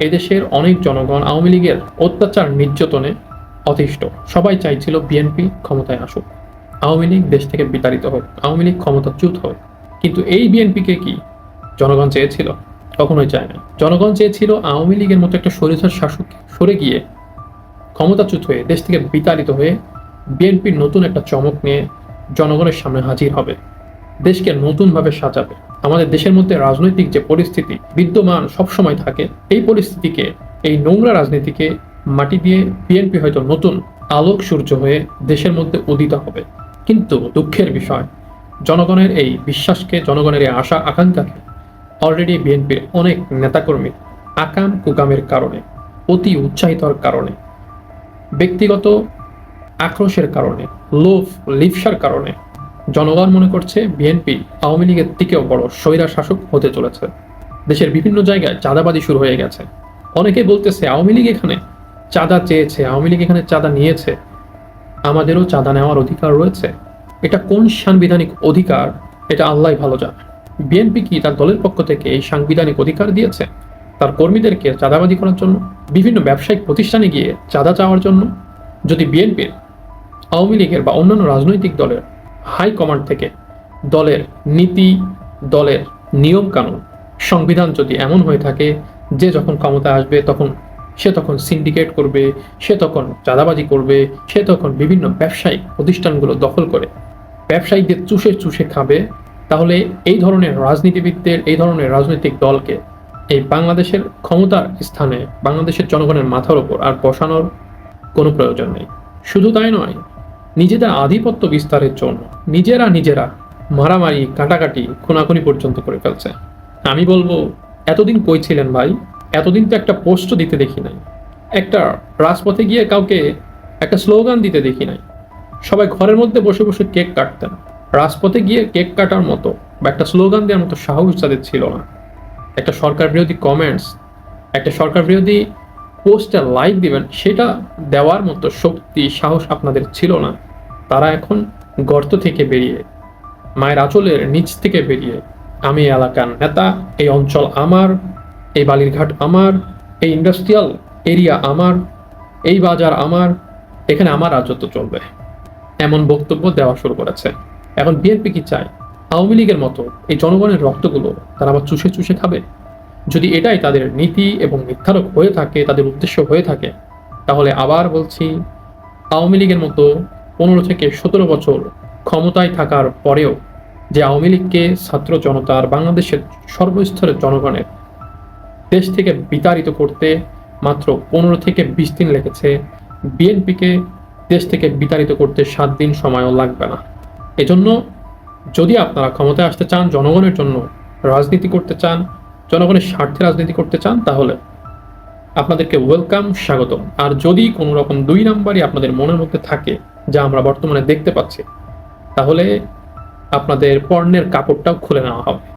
এদেশের অনেক জনগণ আওয়ামী লীগের অত্যাচার নির্যাতনে অতিষ্ঠ। সবাই চাইছিল বিএনপি ক্ষমতায় আসুক। আওয়ামী লীগ দেশ থেকে বিতাড়িত হোক, আওয়ামী লীগ ক্ষমতাচ্যুত হোক। কিন্তু এই বিএনপিকে কি জনগণ চেয়েছিল? কখনোই চায় না। জনগণ চেয়েছিল আওয়ামী লীগের মতো একটা স্বৈরাচার শাসক সরে গিয়ে ক্ষমতাচ্যুত হয়ে, দেশ থেকে বিতাড়িত হয়ে বিএনপির নতুন একটা চমক নিয়ে জনগণের সামনে হাজির হবে। দেশকে নতুনভাবে সাজাবে। আমাদের দেশের মধ্যে রাজনৈতিক যে পরিস্থিতি বিদ্যমান সবসময় থাকে, এই পরিস্থিতিকে, এই নোংরা রাজনীতিকে মাটি দিয়ে বিএনপি হয়তো নতুন আলোক সূর্য হয়ে দেশের মধ্যে উদিত হবে। কিন্তু দুঃখের বিষয়, জনগণের এই বিশ্বাসকে, জনগণের এই আশা আকাঙ্ক্ষাকে অলরেডি বিএনপির অনেক নেতাকর্মী আকাম কুকামের কারণে, অতি উৎসাহিতর কারণে, ব্যক্তিগত আক্রোশের কারণে লোভ লিপসার কারণে জনগণ মনে করছে বিএনপি আওয়ামী লীগের থেকেও বড় স্বৈরা শাসক হতে চলেছে। দেশের বিভিন্ন জায়গায় চাঁদাবাজি শুরু হয়ে গেছে। অনেকে বলতেছে আওয়ামী লীগ এখানে চাঁদা চেয়েছে, আওয়ামী লীগ এখানে চাঁদা নিয়েছে। আমাদেরও চাঁদা নেওয়ার অধিকার রয়েছে। এটা কোন সাংবিধানিক অধিকার? এটা আল্লাহ ভালো জানে। বিএনপি কি তার দলের পক্ষ থেকে এই সাংবিধানিক অধিকার দিয়েছে? তার কর্মীদেরকে চাঁদাবাজি করার জন্য? বিভিন্ন ব্যবসায়িক প্রতিষ্ঠানে গিয়ে চাঁদা চাওয়ার জন্য? যদি বিএনপির আওয়ামী লীগের বা অন্যান্য রাজনৈতিক দলের হাই কমান্ড থেকে দলের নীতি, দলের নিয়ম কানুন, সংবিধান যদি এমন হয়ে থাকে, যে যখন ক্ষমতা আসবে তখন সে তখন সিন্ডিকেট করবে, সে তখন চাঁদাবাজি করবে, সে তখন বিভিন্ন ব্যবসায়িক প্রতিষ্ঠানগুলো দখল করে। ব্যবসায়ীদের চুষে চুষে খাবে। তাহলে এই ধরনের রাজনীতিবিদদের, এই ধরনের রাজনৈতিক দলকে এই বাংলাদেশের ক্ষমতার স্থানে, বাংলাদেশের জনগণের মাথার ওপর আর বসানোর কোনো প্রয়োজন নেই। শুধু তাই নয় নিজেদের আধিপত্য বিস্তারের জন্য নিজেরা নিজেরা মারামারি, কাটাকাটি, খুনাখুনি পর্যন্ত করে ফেলছে। আমি বলব, এতদিন কই ছিলেন ভাই? এতদিন তো একটা পোস্ট দিতে দেখি নাই। একটা রাজপথে গিয়ে কাউকে একটা স্লোগান দিতে দেখি নাই। সবাই ঘরের মধ্যে বসে বসে কেক কাটতেন। রাজপথে গিয়ে কেক কাটার মতো বা একটা স্লোগান দেওয়ার মতো সাহস তাদের ছিল না। একটা সরকার বিরোধী কমেন্টস একটা সরকার বিরোধী পোস্টে লাইক দিবেন, সেটা দেওয়ার মতো শক্তি, সাহস আপনাদের ছিল না। তারা এখন গর্ত থেকে বেরিয়ে, মায়ের আঁচলের নিচ থেকে বেরিয়ে, আমি এলাকার নেতা, এই অঞ্চল আমার, এই বালিরঘাট আমার, এই ইন্ডাস্ট্রিয়াল এরিয়া আমার, এই বাজার আমার, এখানে আমার রাজত্ব চলবে। এমন বক্তব্য দেওয়া শুরু করেছে। এখন বিএনপি কি চায়? আওয়ামী লীগের মতো এই জনগণের রক্তগুলো তারা আবার চুষে চুষে খাবে? যদি এটাই তাদের নীতি এবং নির্ধারক হয়ে থাকে, তাদের উদ্দেশ্য হয়ে থাকে, তাহলে আবার বলছি, আওয়ামী লীগের মতো পনেরো থেকে সতেরো বছর ক্ষমতায় থাকার পরেও যে আওয়ামী লীগকে ছাত্র জনতার বাংলাদেশের সর্বস্তরের জনগণের দেশ থেকে বিতাড়িত করতে মাত্র পনেরো থেকে বিশ দিন লেগেছে, বিএনপিকে দেশ থেকে বিতাড়িত করতে সাত দিন সময়ও লাগবে না। এজন্য যদি আপনারা ক্ষমতায় আসতে চান, জনগণের জন্য রাজনীতি করতে চান, জনগণের স্বার্থে রাজনীতি করতে চান, তাহলে আপনাদেরকে ওয়েলকাম স্বাগত আর যদি কোনো রকম দুই নাম্বারই আপনাদের মনের মধ্যে থাকে, যা আমরা বর্তমানে দেখতে পাচ্ছি, তাহলে আপনাদের পণ্যের কাপড়টাও খুলে নেওয়া হবে।